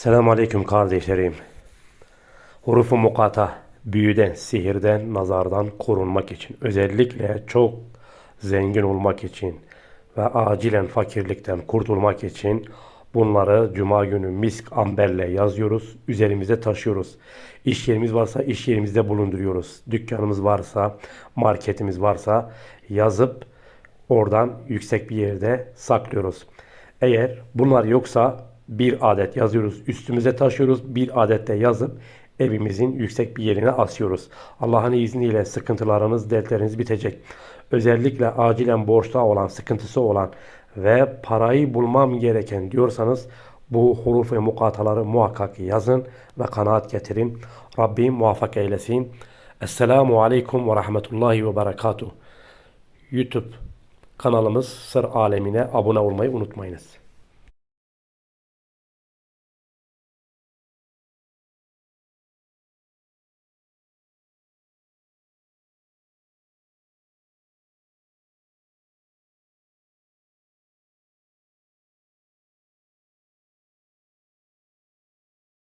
Selamun Aleyküm kardeşlerim. Hurufu mukata, büyüden, sihirden, nazardan korunmak için, özellikle çok zengin olmak için ve acilen fakirlikten kurtulmak için bunları cuma günü misk amberle yazıyoruz, üzerimize taşıyoruz. İş yerimiz varsa iş yerimizde bulunduruyoruz. Dükkanımız varsa, marketimiz varsa yazıp oradan yüksek bir yerde saklıyoruz. Eğer bunlar yoksa bir adet yazıyoruz, üstümüze taşıyoruz, bir adet de yazıp evimizin yüksek bir yerine asıyoruz. Allah'ın izniyle sıkıntılarınız, dertleriniz bitecek. Özellikle acilen borçta olan, sıkıntısı olan ve parayı bulmam gereken diyorsanız bu huruf ve mukataları muhakkak yazın ve kanaat getirin. Rabbim muvaffak eylesin. Esselamu Aleyküm ve Rahmetullahi ve Berekatuhu. YouTube kanalımız Sır Alemine abone olmayı unutmayınız.